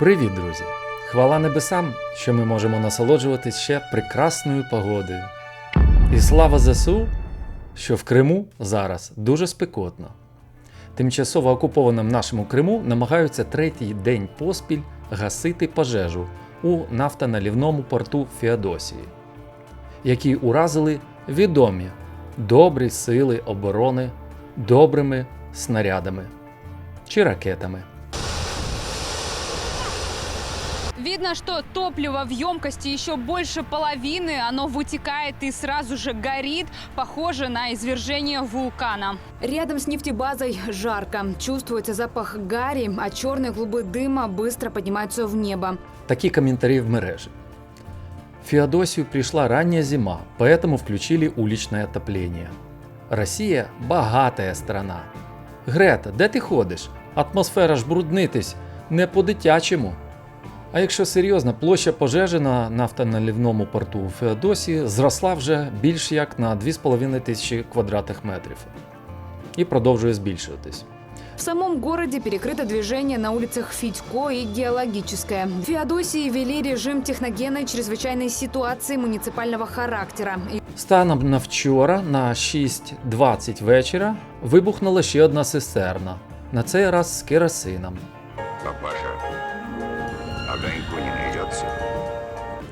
Привіт, друзі! Хвала небесам, що ми можемо насолоджуватись ще прекрасною погодою. І слава ЗСУ, що в Криму зараз дуже спекотно. Тимчасово окупованим нашому Криму намагаються третій день поспіль гасити пожежу у нафтоналівному порту Феодосії, які уразили відомі добрі сили оборони добрими снарядами чи ракетами. Видно, что топливо в емкости еще больше половины, оно вытекает и сразу же горит, похоже на извержение вулкана. Рядом с нефтебазой жарко. Чувствуется запах гари, а черные клубы дыма быстро поднимаются в небо. Такі комментарии в мережі. В Феодосию пришла ранняя зима, поэтому включили уличное отопление. Россия – богатая страна. Грета, де ти ходиш? Атмосфера ж бруднитись не по-дитячому. А якщо серйозно, площа пожежі на нафтоналівному порту у Феодосії зросла вже більш як на 2,5 тисячі квадратних метрів і продовжує збільшуватись. В самом городе перекрыто движение на улицах Федько и Геологическая. В Феодосии ввели режим техногенной чрезвычайной ситуации муниципального характера. Станом на вчора на 6.20 вечора вибухнула ще одна цистерна, на цей раз з керосином.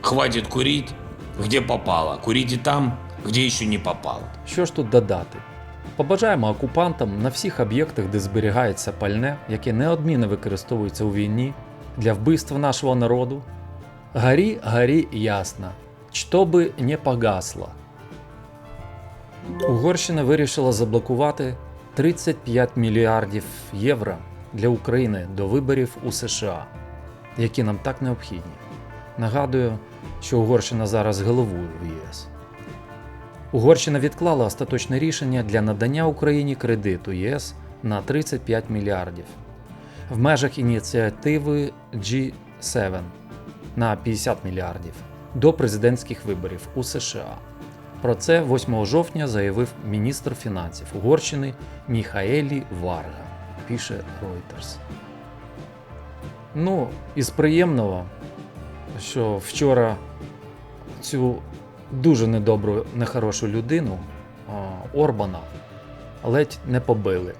Хватит курить, где попало. Курите там, где еще не попало. Що ж тут додати? Побажаємо окупантам на всіх об'єктах, де зберігається пальне, яке неодмінно використовується у війні для вбивства нашого народу. Горі, горі ясно, що би не погасло. Угорщина вирішила заблокувати 35 мільярдів євро для України до виборів у США, які нам так необхідні. Нагадую, що Угорщина зараз головує в ЄС. Угорщина відклала остаточне рішення для надання Україні кредиту ЄС на 35 мільярдів в межах ініціативи G7 на 50 мільярдів до президентських виборів у США. Про це 8 жовтня заявив міністр фінансів Угорщини Міхаелі Варга, пише Reuters. Ну, із приємного, що вчора цю дуже недобру, нехорошу людину Орбана ледь не побили.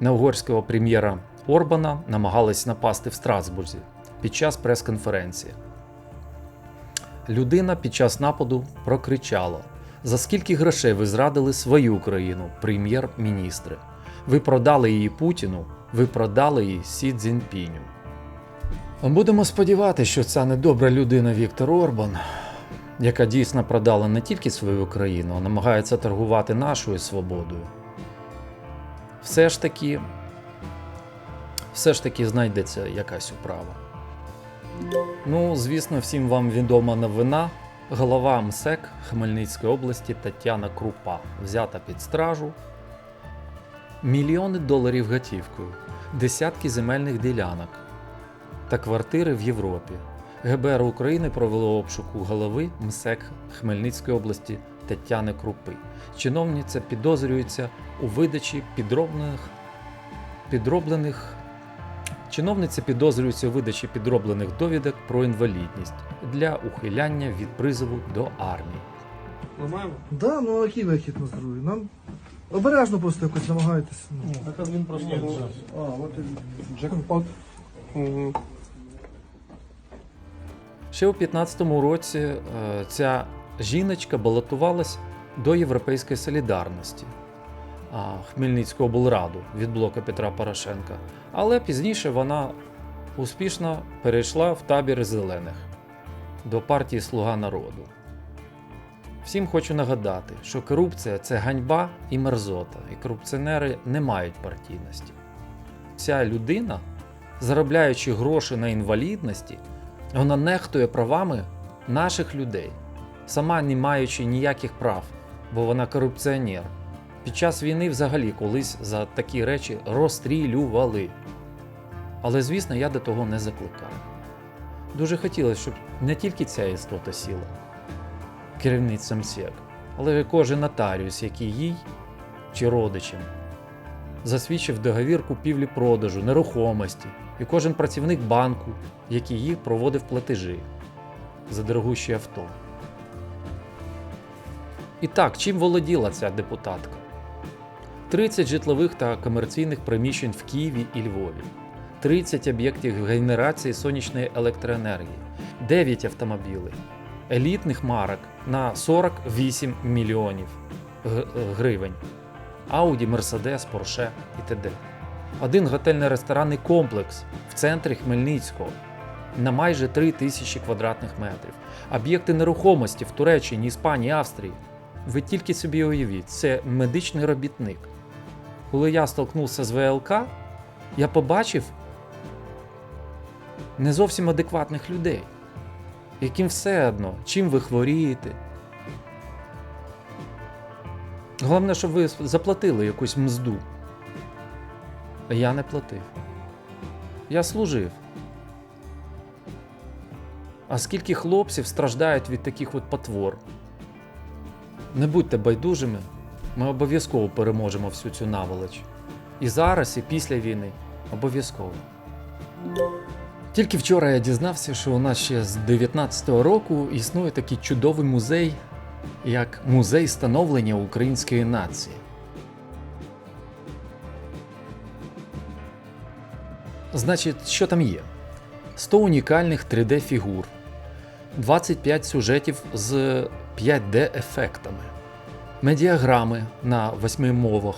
На угорського прем'єра Орбана намагались напасти в Страсбурзі під час прес-конференції. Людина під час нападу прокричала: За скільки грошей ви зрадили свою країну, прем'єр-міністри? Ви продали її Путіну, ви продали її Сі Цзіньпіню. Будемо сподіватися, що ця недобра людина Віктор Орбан, яка дійсно продала не тільки свою країну, а намагається торгувати нашою свободою. Все ж таки, все ж таки знайдеться якась управа. Ну, звісно, всім вам відома новина. Голова МСЕК Хмельницької області Тетяна Крупа взята під стражу. Мільйони доларів готівкою, десятки земельних ділянок та квартири в Європі. ГБР України провело обшук у голови МСЕК Хмельницької області Тетяни Крупи. Чиновниця підозрюється у видачі підроблених підроблених Чиновниця підозрюється у видачі підроблених довідок про інвалідність для ухиляння від призову до армії. Да, ну а який вихід на здоров'я? Нам обережно просто якось намагайтеся. Ну. А, от і джекпот. Ще у 15-му році е, ця жіночка балотувалась до Європейської солідарності а, Хмельницького облраду від блоку Петра Порошенка. Але пізніше вона успішно перейшла в табір зелених до партії Слуга народу. Всім хочу нагадати, що корупція це ганьба і мерзота, і корупціонери не мають партійності. Ця людина, заробляючи гроші на інвалідності, вона нехтує правами наших людей, сама не маючи ніяких прав, бо вона корупціонер. Під час війни взагалі колись за такі речі розстрілювали. Але, звісно, я до того не закликаю. Дуже хотілося, щоб не тільки ця істота сіла керівницям СЕК, але й кожен нотаріус, який їй чи родичам засвідчив договір купівлі-продажу, нерухомості, і кожен працівник банку, який їх проводив платежі за дорогущі авто. І так, чим володіла ця депутатка? 30 житлових та комерційних приміщень в Києві і Львові, 30 об'єктів генерації сонячної електроенергії, 9 автомобілів, елітних марок на 48 мільйонів гривень, Audi, Mercedes, Porsche і т.д. Один готельно-ресторанний комплекс в центрі Хмельницького на майже 3 тисячі квадратних метрів, об'єкти нерухомості в Туреччині, Іспанії, Австрії. Ви тільки собі уявіть, це медичний робітник. Коли я столкнувся з ВЛК, я побачив не зовсім адекватних людей, яким все одно, чим ви хворієте. Головне, щоб ви заплатили якусь мзду. Я не платив. Я служив. А скільки хлопців страждають від таких от потвор? Не будьте байдужими, ми обов'язково переможемо всю цю наволоч. І зараз, і після війни обов'язково. Тільки вчора я дізнався, що у нас ще з 19-го року існує такий чудовий музей, як музей становлення української нації. Значить, що там є? 100 унікальних 3D-фігур, 25 сюжетів з 5D-ефектами, медіаграми на восьми мовах,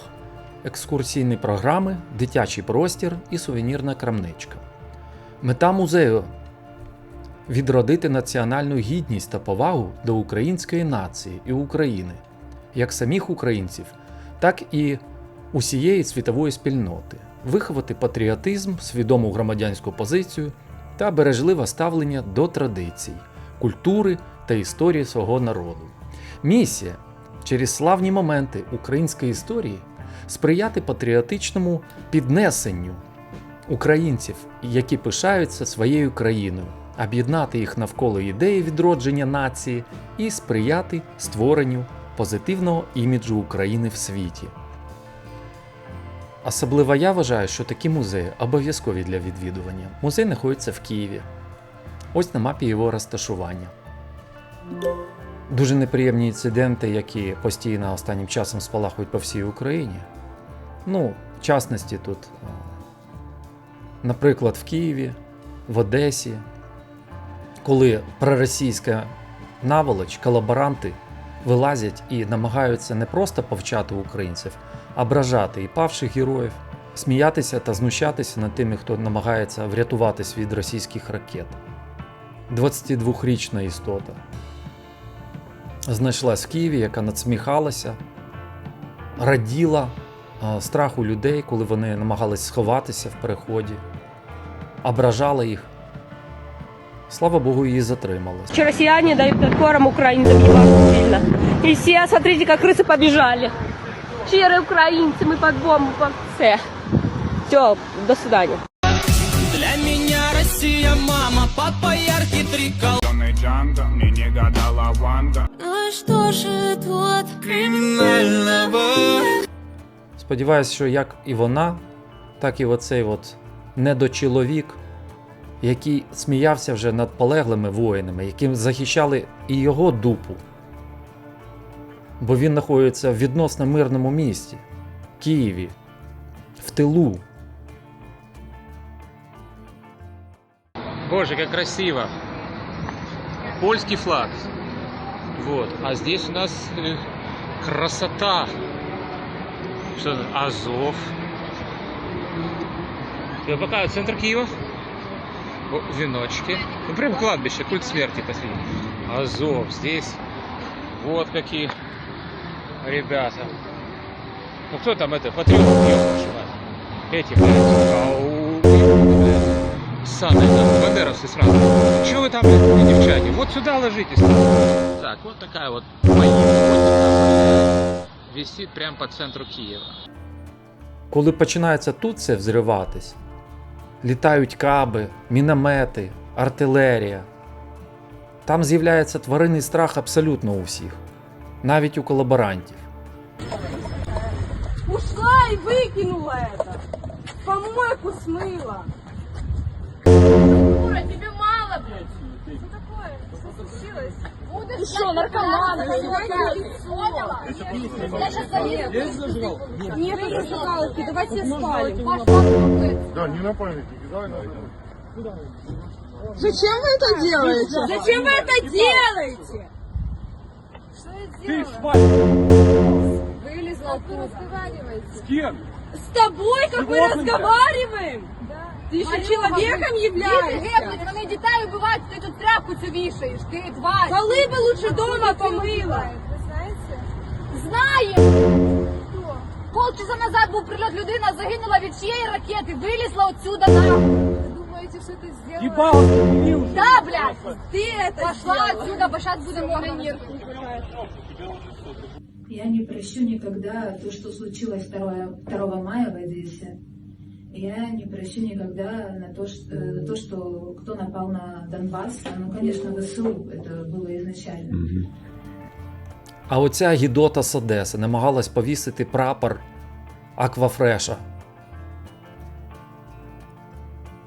екскурсійні програми, дитячий простір і сувенірна крамничка. Мета музею відродити національну гідність та повагу до української нації і України, як самих українців, так і усієї світової спільноти, виховати патріотизм, свідому громадянську позицію та бережливе ставлення до традицій, культури та історії свого народу. Місія через славні моменти української історії сприяти патріотичному піднесенню українців, які пишаються своєю країною, об'єднати їх навколо ідеї відродження нації і сприяти створенню позитивного іміджу України в світі. Особливо я вважаю, що такі музеї обов'язкові для відвідування. Музей знаходиться в Києві. Ось на мапі його розташування. Дуже неприємні інциденти, які постійно останнім часом спалахують по всій Україні. Ну, в частності тут, е, наприклад, в Києві, в Одесі, коли проросійська наволоч, колаборанти вилазять і намагаються не просто повчати українців, а ображати і павших героїв, сміятися та знущатися над тими, хто намагається врятуватись від російських ракет. 22-річна істота знайшлась в Києві, яка надсміхалася, раділа а, страху людей, коли вони намагались сховатися в переході, ображала їх. Слава Богу, її затримали. Че россияне дают отпором украинцам ебать сильно. И все, смотрите, как крысы побежали. Щирые украинцы, мы под бомбу, по все. Все, до свидания. Для меня Россия мама, папа яркий трикол Зеленый Джанго, мне не гадала Ванда. Что же тут криминального? Сподіваюсь, що як і вона, так і оцей от недочоловік, який сміявся вже над полеглими воїнами, які захищали і його дупу. Бо він знаходиться в відносно мирному місті, Києві, в тилу. Боже, как красиво. Польский флаг. Вот. А здесь у нас э, красота. Что это? Азов. Вот пока центр Киева. О, веночки. Ну, прям кладбище, культ смерти последний. Азов здесь. Вот какие ребята. Ну кто там это? Патриот. Эти, блядь. Саны, там, бандеровцы сразу. Чего вы там, блядь, девчане? Вот сюда ложитесь. Так, вот такая вот моя висит прямо по центру Киева. Коли починається тут все взриватись, літають каби, міномети, артилерія. Там з'являється тваринний страх абсолютно у всіх, навіть у колаборантів. Ушла и выкинула это. Помойку смыла. Что случилось? Ты что, наркоман? Поняла? Я сейчас заеду. Нет, это зажигаловки, давайте спалим. Да, не на памятник, давай на Зачем вы это делаете? Зачем вы это делаете? Что я делаю? Вылезла оттуда. С кем? С тобой, как мы разговариваем? Ты еще человеком являешься? Вони дітей вбивають, ти тут тряпку цю вішаєш, ти тварь. Полы бы лучше дома помыла. Знаєш? Полчаса назад був прильот, людина загинула від чиєї ракети, вилізла отсюда нахуй. Думаете, что ты сделала? Да, блядь, Ты это пошла отсюда, бо зараз будемо гранір. Я не прощу никогда то, что случилось 2, 2 мая в Одессе. Я не прощу никогда на то, что, э, то, что кто напал на Донбасс. Ну, конечно, ВСУ это было изначально. А оця гідота з Одеси намагалась повісити прапор Аквафреша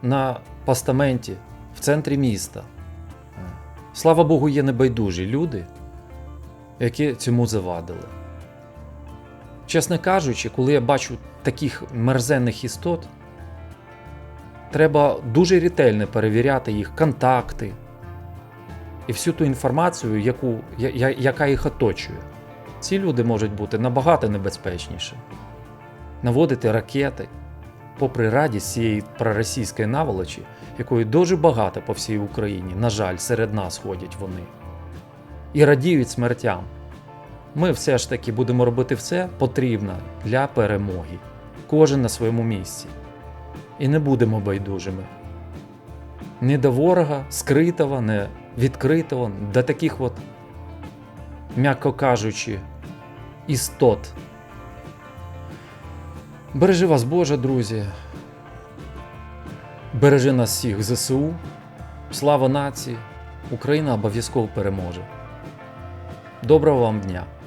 на постаменті в центрі міста. Слава Богу, є небайдужі люди, які цьому завадили. Чесно кажучи, коли я бачу таких мерзенних істот, треба дуже ретельно перевіряти їх контакти, і всю ту інформацію, яку, я- я- яка їх оточує. Ці люди можуть бути набагато небезпечніші. Наводити ракети, попри радість цієї проросійської наволочі, якої дуже багато по всій Україні, на жаль, серед нас ходять вони. І радіють смертям. Ми все ж таки будемо робити все потрібне для перемоги. Кожен на своєму місці. І не будемо байдужими не до ворога, скритого, не відкритого, до таких от, м'яко кажучи, істот. Бережи вас, Боже, друзі. Бережи нас всіх ЗСУ. Слава нації! Україна обов'язково переможе. Доброго вам дня!